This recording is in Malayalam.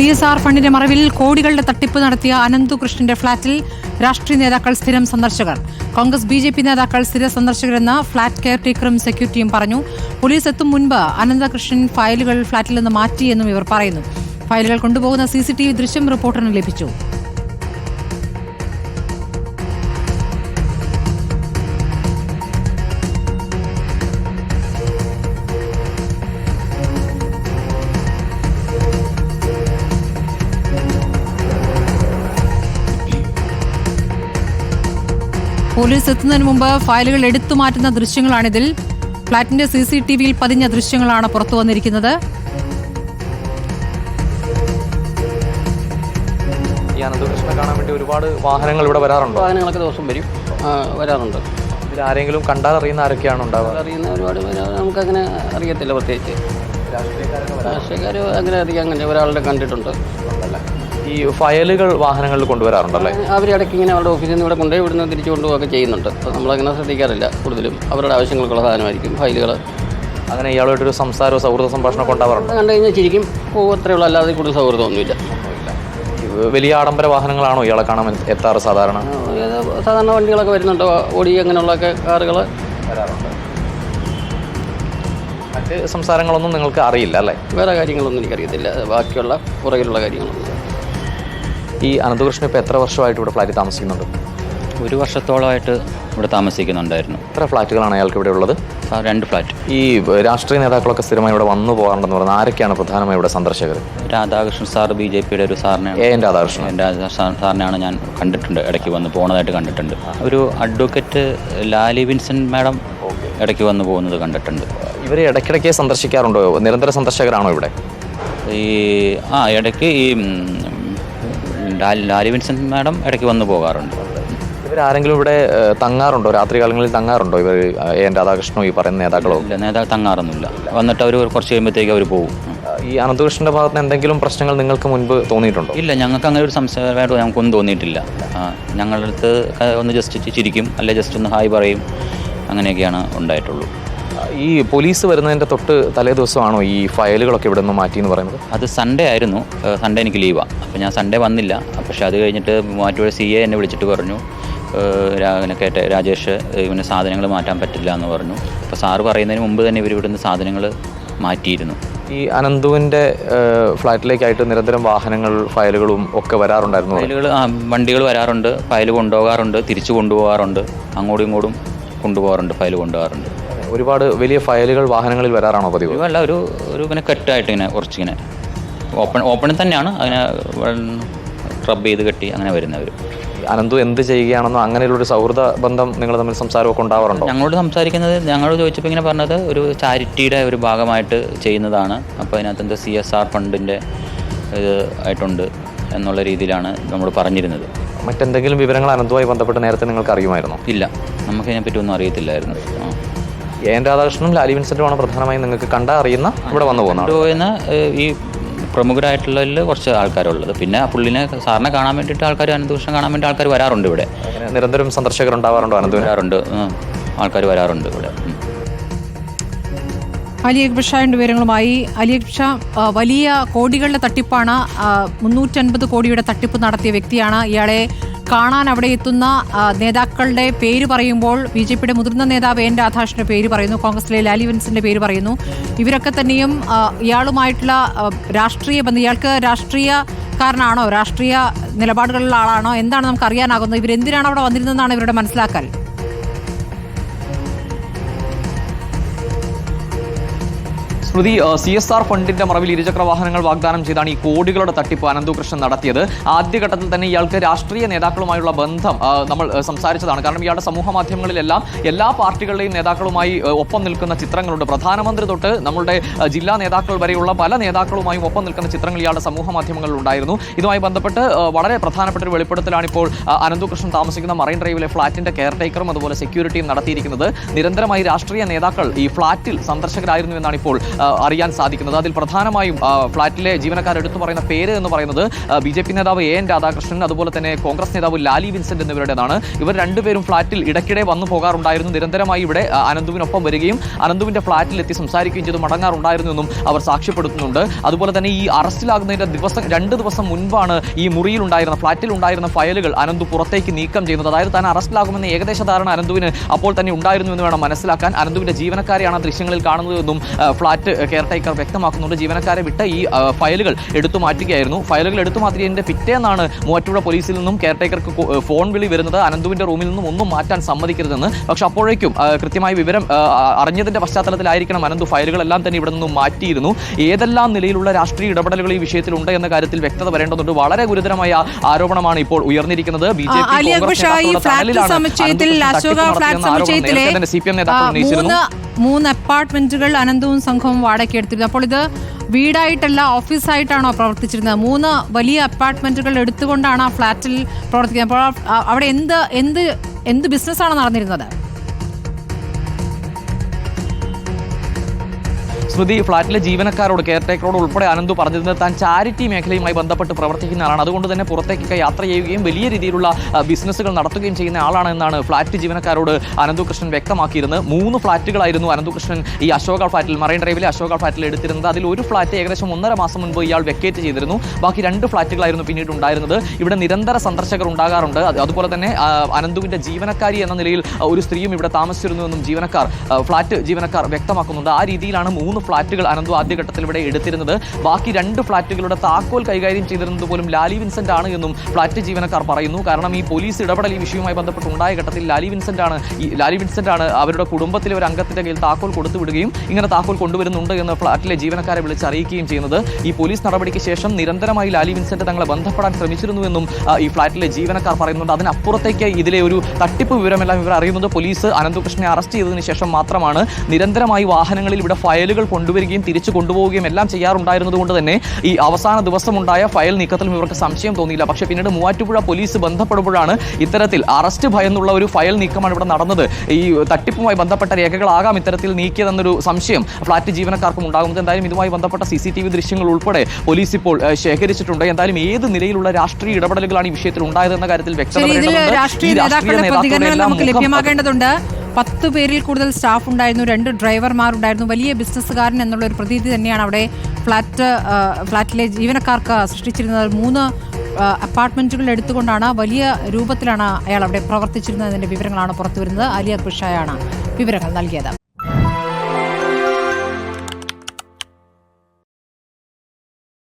സി എസ് ആർ ഫണ്ടിന്റെ മറവിൽ കോടികളുടെ തട്ടിപ്പ് നടത്തിയ അനന്തുകൃഷ്ണന്റെ ഫ്ളാറ്റിൽ രാഷ്ട്രീയ നേതാക്കൾ സ്ഥിരം സന്ദർശകർ. കോൺഗ്രസ് ബി ജെ പി നേതാക്കൾ സ്ഥിര സന്ദർശകരെന്ന് ഫ്ളാറ്റ് കെയർടേക്കറും സെക്യൂരിറ്റിയും പറഞ്ഞു. പോലീസ് എത്തും മുൻപ് അനന്തകൃഷ്ണൻ ഫയലുകൾ ഫ്ളാറ്റിൽ നിന്ന് മാറ്റിയെന്നും ഇവർ പറയുന്നു. ഫയലുകൾ കൊണ്ടുപോകുന്ന സി സി ടി വി ദൃശ്യം റിപ്പോർട്ടറിന് ലഭിച്ചു. പോലീസ് എത്തുന്നതിന് മുമ്പ് ഫയലുകൾ എടുത്തു മാറ്റുന്ന ദൃശ്യങ്ങളാണിതിൽ. ഫ്ളാറ്റിന്റെ സി സി ടി വിയിൽ പതിഞ്ഞ ദൃശ്യങ്ങളാണ് പുറത്തു വന്നിരിക്കുന്നത്. ഈ അനന്തകൃഷ്ണനെ കാണാൻ വേണ്ടി ഒരുപാട് വാഹനങ്ങൾ ഇവിടെ വരാറുണ്ടോ? വാഹനങ്ങളൊക്കെ ദിവസം വരും. വരാറുണ്ട്. ഇതിൽ ആരെങ്കിലും കണ്ടാൽ അറിയുന്ന ആരൊക്കെയാണ് ഉണ്ടാവുക? അറിയുന്ന ഒരുപാട് നമുക്കങ്ങനെ അറിയത്തില്ല പ്രത്യേകിച്ച്. രാഷ്ട്രീയക്കാർ അങ്ങനെ അറിയാം അങ്ങനെ ഒരാളുടെ കണ്ടിട്ടുണ്ട്. ഈ ഫയലുകൾ വാഹനങ്ങളിൽ കൊണ്ടുവരാറുണ്ടല്ലേ? അവർ ഇടയ്ക്ക് ഇങ്ങനെ അവരുടെ ഓഫീസിൽ നിന്ന് ഇവിടെ കൊണ്ടുപോയി ഇവിടുന്ന് തിരിച്ചു കൊണ്ടുപോകൊക്കെ ചെയ്യുന്നുണ്ട്. അപ്പോൾ നമ്മളങ്ങനെ ശ്രദ്ധിക്കാറില്ല കൂടുതലും. അവരുടെ ആവശ്യങ്ങൾക്കുള്ള സാധനമായിരിക്കും ഫയലുകൾ അങ്ങനെ ഇയാളുമായിട്ടൊരു സംസാരവും സൗഹൃദ സംഭാഷണമൊക്കെ ഉണ്ടാവാറുണ്ട്? കണ്ടു കഴിഞ്ഞാൽ ശരിക്കും പോകും ഉള്ളൂ. അല്ലാതെ കൂടുതൽ സൗഹൃദമൊന്നുമില്ല വലിയ ആഡംബര വാഹനങ്ങളാണോ ഇയാളെ കാണാൻ എത്താറ് സാധാരണ? സാധാരണ വണ്ടികളൊക്കെ വരുന്നുണ്ട്? ഓടി അങ്ങനെയുള്ളൊക്കെ കാറുകൾ വരാറുണ്ട്. മറ്റ് സംസാരങ്ങളൊന്നും നിങ്ങൾക്ക് അറിയില്ല അല്ലേ? വേറെ കാര്യങ്ങളൊന്നും എനിക്കറിയത്തില്ല. ബാക്കിയുള്ള പുറകിലുള്ള കാര്യങ്ങളൊന്നും. ഈ അനന്തകൃഷ്ണൻ ഇപ്പോൾ എത്ര വർഷമായിട്ട് ഇവിടെ ഫ്ലാറ്റിൽ താമസിക്കുന്നുണ്ട്? ഒരു വർഷത്തോളമായിട്ട് ഇവിടെ താമസിക്കുന്നുണ്ടായിരുന്നു. എത്ര ഫ്ലാറ്റുകളാണ് അയാൾക്ക് ഇവിടെ ഉള്ളത്? രണ്ട് ഫ്ലാറ്റ്. ഈ രാഷ്ട്രീയ നേതാക്കളൊക്കെ സ്ഥിരമായി ഇവിടെ വന്നു പോകാറുണ്ടെന്ന് പറഞ്ഞാൽ ആരൊക്കെയാണ് പ്രധാനമായി ഇവിടെ സന്ദർശകർ? രാധാകൃഷ്ണൻ സാർ ബി ജെ പിയുടെ ഒരു സാറിനെ A. N. Radhakrishnan. N. Radhakrishnan സാറിനെയാണ് ഞാൻ കണ്ടിട്ടുണ്ട് ഇടയ്ക്ക് വന്ന് പോകുന്നതായിട്ട് കണ്ടിട്ടുണ്ട്. ഒരു അഡ്വക്കേറ്റ് ലാലി വിൻസെന്റ് മാഡം ഇടയ്ക്ക് വന്ന് പോകുന്നത് കണ്ടിട്ടുണ്ട്. ഇവർ ഇടയ്ക്കിടയ്ക്ക് സന്ദർശിക്കാറുണ്ടോ? നിരന്തര സന്ദർശകരാണോ ഇവിടെ? ഈ ആ ഇടയ്ക്ക് ഈ ആ ലാലി വിൻസെന്റ് മാഡം ഇടയ്ക്ക് വന്നു പോകാറുണ്ട്. ഇവർ ആരെങ്കിലും ഇവിടെ തങ്ങാറുണ്ടോ? രാത്രി കാലങ്ങളിൽ തങ്ങാറുണ്ടോ? ഇവർ എ എൻ രാധാകൃഷ്ണോ ഈ പറയുന്ന നേതാക്കളോ? ഇല്ല നേതാക്കൾ തങ്ങാറൊന്നുമില്ല. വന്നിട്ട് അവർ കുറച്ച് കഴിയുമ്പോഴത്തേക്ക് അവർ പോകും ഈ അനന്തകൃഷ്ണന്റെ ഭാഗത്ത് നിന്ന് എന്തെങ്കിലും പ്രശ്നങ്ങൾ നിങ്ങൾക്ക് മുൻപ് തോന്നിയിട്ടുണ്ടോ? ഇല്ല ഞങ്ങൾക്ക് അങ്ങനെ ഒരു സംശയമായിട്ട് ഞങ്ങൾക്കൊന്നും തോന്നിയിട്ടില്ല. ഞങ്ങളുടെ അടുത്ത് ഒന്ന് ജസ്റ്റ് ചിരിക്കും അല്ലെ ജസ്റ്റ് ഒന്ന് ഹായ് പറയും അങ്ങനെയൊക്കെയാണ് ഉണ്ടായിട്ടുള്ളൂ. ഈ പോലീസ് വരുന്നതിന്റെ തൊട്ട് തലേ ദിവസമാണോ ഈ ഫയലുകളൊക്കെ ഇവിടെ നിന്ന് മാറ്റി എന്ന് പറയുന്നത്? അത് സൺഡേ ആയിരുന്നു. സൺഡേ എനിക്ക് ലീവാണ് അപ്പോൾ ഞാൻ സൺഡേ വന്നില്ല. പക്ഷേ അത് കഴിഞ്ഞിട്ട് മാറ്റിയുടെ സി എ എന്നെ വിളിച്ചിട്ട് പറഞ്ഞു. കേട്ട രാജേഷ് ഇവന് സാധനങ്ങൾ മാറ്റാൻ പറ്റില്ല എന്ന് പറഞ്ഞു. അപ്പോൾ സാറ് പറയുന്നതിന് മുമ്പ് തന്നെ ഇവർ ഇവിടുന്ന് സാധനങ്ങൾ മാറ്റിയിരുന്നു. ഈ അനന്തുവിന്റെ ഫ്ലാറ്റിലേക്കായിട്ട് നിരന്തരം വാഹനങ്ങൾ ഫയലുകളും ഒക്കെ വരാറുണ്ടായിരുന്നു ഫയലുകൾ വണ്ടികൾ വരാറുണ്ട്. ഫയൽ കൊണ്ടുപോകാറുണ്ട്. തിരിച്ചു കൊണ്ടുപോകാറുണ്ട്. അങ്ങോട്ടും ഇങ്ങോട്ടും കൊണ്ടുപോകാറുണ്ട്. ഫയൽ കൊണ്ടുപോകാറുണ്ട്. ഒരുപാട് വലിയ ഫയലുകൾ വാഹനങ്ങളിൽ വരാറാണോ പതിവ്? അല്ല ഒരു ഒരു ഇങ്ങനെ കെട്ടായിട്ട് ഇങ്ങനെ കുറച്ചിങ്ങനെ ഓപ്പൺ ഓപ്പണിൽ തന്നെയാണ് അതിനെ റബ്ബ് ചെയ്ത് കെട്ടി അങ്ങനെ വരുന്നവർ. അനന്തു എന്ത് ചെയ്യുകയാണെന്നോ അങ്ങനെയുള്ളൊരു സൗഹൃദ ബന്ധം നിങ്ങൾ തമ്മിൽ സംസാരമൊക്കെ ഉണ്ടാവാറുണ്ടോ? ഞങ്ങളോട് സംസാരിക്കുന്നത് ഞങ്ങളോട് ചോദിച്ചപ്പോൾ ഇങ്ങനെ പറഞ്ഞത് ഒരു ചാരിറ്റിയുടെ ഒരു ഭാഗമായിട്ട് ചെയ്യുന്നതാണ്. അപ്പോൾ അതിനകത്ത് എന്താ സി എസ് ആർ ഫണ്ടിന്റെ ഇത് ആയിട്ടുണ്ട് എന്നുള്ള രീതിയിലാണ് നമ്മൾ പറഞ്ഞിരുന്നത്. മറ്റെന്തെങ്കിലും വിവരങ്ങൾ അനന്തുമായി ബന്ധപ്പെട്ട് നേരത്തെ നിങ്ങൾക്ക് അറിയുമായിരുന്നോ ഇല്ല നമുക്കതിനെപ്പറ്റി ഒന്നും അറിയത്തില്ലായിരുന്നു. എൻ രാധാകൃഷ്ണനും ലാലി വിൻസെന്റുമാണ് പ്രധാനമായും നിങ്ങൾക്ക് കണ്ട അറിയുന്ന ഇവിടെ വന്നു പോകുന്ന ഈ പ്രമുഖരായിട്ടുള്ളതിൽ കുറച്ച് ആൾക്കാരുള്ളത്. പിന്നെ ആ പുള്ളിനെ സാറിനെ കാണാൻ വേണ്ടിയിട്ട് ആൾക്കാർ അനന്തകൃഷ്ണൻ കാണാൻ വേണ്ടി ആൾക്കാർ വരാറുണ്ട് ഇവിടെ. നിരന്തരം സന്ദർശകർ ഉണ്ടാവാറുണ്ടോ അനന്തുവിന്? വരാറുണ്ട്. ആൾക്കാർ വരാറുണ്ട് ഇവിടെ. അലി അക്ബർ ഷായുടെ വിവരങ്ങളുമായി. അലി അക്ബർ ഷാ വലിയ കോടികളുടെ തട്ടിപ്പാണ് മുന്നൂറ്റൻപത് കോടിയുടെ തട്ടിപ്പ് നടത്തിയ വ്യക്തിയാണ്. ഇയാളെ കാണാൻ അവിടെ എത്തുന്ന നേതാക്കളുടെ പേര് പറയുമ്പോൾ ബി ജെ പിയുടെ മുതിർന്ന നേതാവ് എൻ രാധാകൃഷ്ണന്റെ പേര് പറയുന്നു കോൺഗ്രസിലെ ലാലി വിൻസിന്റെ പേര് പറയുന്നു. ഇവരൊക്കെ തന്നെയും ഇയാളുമായിട്ടുള്ള രാഷ്ട്രീയ ബന്ധം ഇയാൾക്ക് രാഷ്ട്രീയ കാരനാണോ രാഷ്ട്രീയ നിലപാടുകളുള്ള ആളാണോ എന്താണ് നമുക്ക് അറിയാനാകുന്നത് ഇവരെന്തിനാണ് അവിടെ വന്നിരുന്നതെന്നാണ് ഇവരുടെ മനസ്സിലാക്കൽ. സ്മൃതി സി എസ് ആർ ഫണ്ടിന്റെ മറവിൽ ഇരുചക്ര വാഹനങ്ങൾ വാഗ്ദാനം ചെയ്താണ് ഈ കോടികളുടെ തട്ടിപ്പ് അനന്തുകൃഷ്ണൻ നടത്തിയത്. ആദ്യഘട്ടത്തിൽ തന്നെ ഇയാൾക്ക് രാഷ്ട്രീയ നേതാക്കളുമായുള്ള ബന്ധം നമ്മൾ സംസാരിച്ചതാണ്. കാരണം ഇയാളുടെ സമൂഹ മാധ്യമങ്ങളിലെല്ലാം എല്ലാ പാർട്ടികളുടെയും നേതാക്കളുമായി ഒപ്പം നിൽക്കുന്ന ചിത്രങ്ങളുണ്ട്. പ്രധാനമന്ത്രി തൊട്ട് നമ്മളുടെ ജില്ലാ നേതാക്കൾ വരെയുള്ള പല നേതാക്കളുമായും ഒപ്പം നിൽക്കുന്ന ചിത്രങ്ങൾ ഇയാളുടെ സമൂഹ മാധ്യമങ്ങളിൽ ഉണ്ടായിരുന്നു. ഇതുമായി ബന്ധപ്പെട്ട് വളരെ പ്രധാനപ്പെട്ട ഒരു വെളിപ്പെടുത്തലാണ് ഇപ്പോൾ അനന്തുകൃഷ്ണൻ താമസിക്കുന്ന മറൈൻ ഡ്രൈവിലെ ഫ്ളാറ്റിന്റെ കെയർ ടേക്കറും അതുപോലെ സെക്യൂരിറ്റിയും നടത്തിയിരിക്കുന്നത്. നിരന്തരമായി രാഷ്ട്രീയ നേതാക്കൾ ഈ ഫ്ളാറ്റിൽ സന്ദർശകരായിരുന്നു എന്നാണ് ഇപ്പോൾ അറിയാൻ സാധിക്കുന്നത്. അതിൽ പ്രധാനമായും ഫ്ളാറ്റിലെ ജീവനക്കാർ എടുത്തു പറയുന്ന പേര് എന്ന് പറയുന്നത് ബി ജെ പി നേതാവ് എ എൻ രാധാകൃഷ്ണൻ അതുപോലെ തന്നെ കോൺഗ്രസ് നേതാവ് ലാലി വിൻസെന്റ് എന്നിവരുടേതാണ്. ഇവർ രണ്ടുപേരും ഫ്ളാറ്റിൽ ഇടയ്ക്കിടെ വന്നു പോകാറുണ്ടായിരുന്നു. നിരന്തരമായി ഇവിടെ അനന്തുവിനൊപ്പം വരികയും അനന്തുവിന്റെ ഫ്ളാറ്റിൽ എത്തി സംസാരിക്കുകയും ചെയ്ത് മടങ്ങാറുണ്ടായിരുന്നു എന്നും അവർ സാക്ഷ്യപ്പെടുത്തുന്നുണ്ട്. അതുപോലെ തന്നെ ഈ അറസ്റ്റിലാകുന്നതിന്റെ ദിവസം രണ്ട് ദിവസം മുൻപാണ് ഈ മുറിയിൽ ഉണ്ടായിരുന്ന ഫ്ളാറ്റിൽ ഉണ്ടായിരുന്ന ഫയലുകൾ അനന്തു പുറത്തേക്ക് നീക്കം ചെയ്യുന്നത്. അതായത് താൻ അറസ്റ്റിലാകുമെന്ന ഏകദേശ ധാരണ അനന്തുവിന് അപ്പോൾ തന്നെ ഉണ്ടായിരുന്നു എന്ന് വേണം മനസ്സിലാക്കാൻ. അനന്തുവിന്റെ ജീവനക്കാരെയാണ് ദൃശ്യങ്ങളിൽ കാണുന്നതെന്നും എന്നും ഫ്ളാറ്റ് കെയർ ടേക്കർ വ്യക്തമാക്കുന്നുണ്ട്. ജീവനക്കാരെ വിട്ട ഈ ഫയലുകൾ എടുത്തു മാറ്റുകയായിരുന്നു. ഫയലുകൾ എടുത്തു മാറ്റിയതിന്റെ പിറ്റേന്നാണ് മൂവാറ്റുപുഴ പോലീസിൽ നിന്നും കെയർ ടേക്കർക്ക് ഫോൺ വിളി വരുന്നത്. അനന്തുവിന്റെ റൂമിൽ നിന്നും ഒന്നും മാറ്റാൻ സമ്മതിക്കരുതെന്ന്. പക്ഷെ അപ്പോഴേക്കും കൃത്യമായി വിവരം അറിഞ്ഞതിന്റെ പശ്ചാത്തലത്തിലായിരിക്കണം അനന്തു ഫയലുകളെല്ലാം തന്നെ ഇവിടെ നിന്നും മാറ്റിയിരുന്നു. ഏതെല്ലാം നിലയിലുള്ള രാഷ്ട്രീയ ഇടപെടലുകൾ ഈ വിഷയത്തിലുണ്ട് എന്ന കാര്യത്തിൽ വ്യക്തത വരേണ്ടതുണ്ട്. വളരെ ഗുരുതരമായ ആരോപണമാണ് ഇപ്പോൾ ഉയർന്നിരിക്കുന്നത്. ബി ജെ പി സമുച്ചയത്തിൽ സി പി എം നേതാക്കൾ ഉന്നയിച്ചിരുന്നു. മൂന്ന് അപ്പാർട്ട്മെന്റുകൾ അനന്തവും സംഘവും വാടകയ്ക്ക് എടുത്തിരുന്നു. അപ്പോൾ ഇത് വീടായിട്ടല്ല ഓഫീസായിട്ടാണോ പ്രവർത്തിച്ചിരുന്നത്? മൂന്ന് വലിയ അപ്പാർട്ട്മെന്റുകൾ എടുത്തുകൊണ്ടാണ് ആ ഫ്ലാറ്റിൽ പ്രവർത്തിക്കുന്നത്. അപ്പോൾ അവിടെ എന്ത് എന്ത് എന്ത് ബിസിനസ്സാണ് നടന്നിരുന്നത്? സ്മൃതി ഫ്ളാറ്റിലെ ജീവനക്കാരോട് കെയർ ടേക്കറോട് ഉൾപ്പെടെ അനന്തു പറഞ്ഞിരുന്നത് താൻ ചാരിറ്റി മേഖലയുമായി ബന്ധപ്പെട്ട് പ്രവർത്തിക്കുന്ന ആളാണ് അതുകൊണ്ട് തന്നെ പുറത്തേക്കൊക്കെ യാത്ര ചെയ്യുകയും വലിയ രീതിയിലുള്ള ബിസിനസ്സുകൾ നടത്തുകയും ചെയ്യുന്ന ആളാണ് എന്നാണ് ഫ്ളാറ്റ് ജീവനക്കാരോട് അനന്തു കൃഷ്ണൻ വ്യക്തമാക്കിയിരുന്നത്. മൂന്ന് ഫ്ളാറ്റുകളായിരുന്നു അനന്തു കൃഷ്ണൻ ഈ അശോക ഫ്ളാറ്റിൽ മറൈൻ ഡ്രൈവിലെ അശോക ഫ്ളാറ്റിൽ എടുത്തിരുന്നത്. അതിൽ ഒരു ഫ്ളാറ്റ് ഏകദേശം ഒന്നര മാസം മുൻപ് ഇയാൾ വെക്കേറ്റ് ചെയ്തിരുന്നു. ബാക്കി രണ്ട് ഫ്ളാറ്റുകളായിരുന്നു പിന്നീട് ഉണ്ടായിരുന്നത്. ഇവിടെ നിരന്തര സന്ദർശകർ ഉണ്ടാകാറുണ്ട്. അതുപോലെ തന്നെ അനന്തുവിന്റെ ജീവനക്കാരി എന്ന നിലയിൽ ഒരു സ്ത്രീയും ഇവിടെ താമസിച്ചിരുന്നുവെന്നും ജീവനക്കാർ ഫ്ളാറ്റ് ജീവനക്കാർ വ്യക്തമാക്കുന്നുണ്ട്. ആ രീതിയിലാണ് മൂന്ന് ഫ്ളാറ്റുകൾ അനന്തു ആദ്യഘട്ടത്തിൽ ഇവിടെ എടുത്തിരുന്നത്. ബാക്കി രണ്ട് ഫ്ളാറ്റുകളുടെ താക്കോൽ കൈകാര്യം ചെയ്തിരുന്നത് പോലും ലാലി വിൻസെന്റ് ആണ് എന്നും ഫ്ളാറ്റ് ജീവനക്കാർ പറയുന്നു. കാരണം ഈ പോലീസ് ഇടപെടൽ ഈ വിഷയവുമായി ബന്ധപ്പെട്ട് ഉണ്ടായ ഘട്ടത്തിൽ ലാലി വിൻസെന്റ് ആണ് ഈ ലാലി വിൻസെന്റ് ആണ് അവരുടെ കുടുംബത്തിലെ ഒരു അംഗത്തിന്റെ കയ്യിൽ താക്കോൽ കൊടുത്തു വിടുകയും ഇങ്ങനെ താക്കോൽ കൊണ്ടുവരുന്നുണ്ട് എന്ന് ഫ്ളാറ്റിലെ ജീവനക്കാരെ വിളിച്ച് അറിയിക്കുകയും ചെയ്യുന്നത്. ഈ പോലീസ് നടപടിക്ക് ശേഷം നിരന്തരമായി ലാലി വിൻസെന്റ് തങ്ങളെ ബന്ധപ്പെടാൻ ശ്രമിച്ചിരുന്നുവെന്നും ഈ ഫ്ളാറ്റിലെ ജീവനക്കാർ പറയുന്നുണ്ട്. അതിനപ്പുറത്തേക്ക് ഇതിലെ ഒരു തട്ടിപ്പ് വിവരമെല്ലാം ഇവർ അറിയുന്നത് പോലീസ് അനന്തകൃഷ്ണനെ അറസ്റ്റ് ചെയ്തതിന് ശേഷം മാത്രമാണ്. നിരന്തരമായി വാഹനങ്ങളിൽ ഇവിടെ ഫയലുകൾ കൊണ്ടുവരികയും തിരിച്ചു കൊണ്ടുപോവുകയും എല്ലാം ചെയ്യാറുണ്ടായിരുന്നത് കൊണ്ട് തന്നെ ഈ അവസാന ദിവസമുണ്ടായ ഫയൽ നീക്കത്തിലും ഇവർക്ക് സംശയം തോന്നിയില്ല. പക്ഷേ പിന്നീട് മൂവാറ്റുപുഴ പോലീസ് ബന്ധപ്പെടുമ്പോഴാണ് ഇത്തരത്തിൽ അറസ്റ്റ് ഭയന്നുള്ള ഒരു ഫയൽ നീക്കമാണ് ഇവിടെ നടന്നത്. ഈ തട്ടിപ്പുമായി ബന്ധപ്പെട്ട രേഖകളാകാം ഇത്തരത്തിൽ നീക്കിയതെന്നൊരു സംശയം ഫ്ളാറ്റ് ജീവനക്കാർക്കും ഉണ്ടാകുന്നത് എന്തായാലും ഇതുമായി ബന്ധപ്പെട്ട സി സി ടി വി ദൃശ്യങ്ങൾ ഉൾപ്പെടെ പോലീസ് ഇപ്പോൾ ശേഖരിച്ചിട്ടുണ്ട്. എന്തായാലും ഏത് നിലയിലുള്ള രാഷ്ട്രീയ ഇടപെടലുകളാണ് ഈ വിഷയത്തിൽ ഉണ്ടായതെന്ന കാര്യത്തിൽ വ്യക്തത രാഷ്ട്രീയ നേതാക്കളുടെ പ്രതികരണം നമുക്ക് മുഖം ലഭ്യമാക്കേണ്ടതുണ്ട്. പത്ത് പേരിൽ കൂടുതൽ സ്റ്റാഫ് ഉണ്ടായിരുന്നു രണ്ട് ഡ്രൈവർമാർ ഉണ്ടായിരുന്നു വലിയ ബിസിനസ്സുകാരൻ എന്നുള്ള ഒരു പ്രതീതി തന്നെയാണ് അവിടെ ഫ്ലാറ്റ് ഫ്ലാറ്റിലെ ജീവനക്കാർക്ക് സൃഷ്ടിച്ചിരുന്നത്. മൂന്ന് അപ്പാർട്ട്മെന്റുകൾ എടുത്തുകൊണ്ടാണ് വലിയ രൂപത്തിലാണ് അയാൾ അവിടെ പ്രവർത്തിച്ചിരുന്നതിന്റെ വിവരങ്ങളാണ് പുറത്തു വരുന്നത് അക്ബർ ഷായാണ് വിവരങ്ങൾ നൽകിയത്.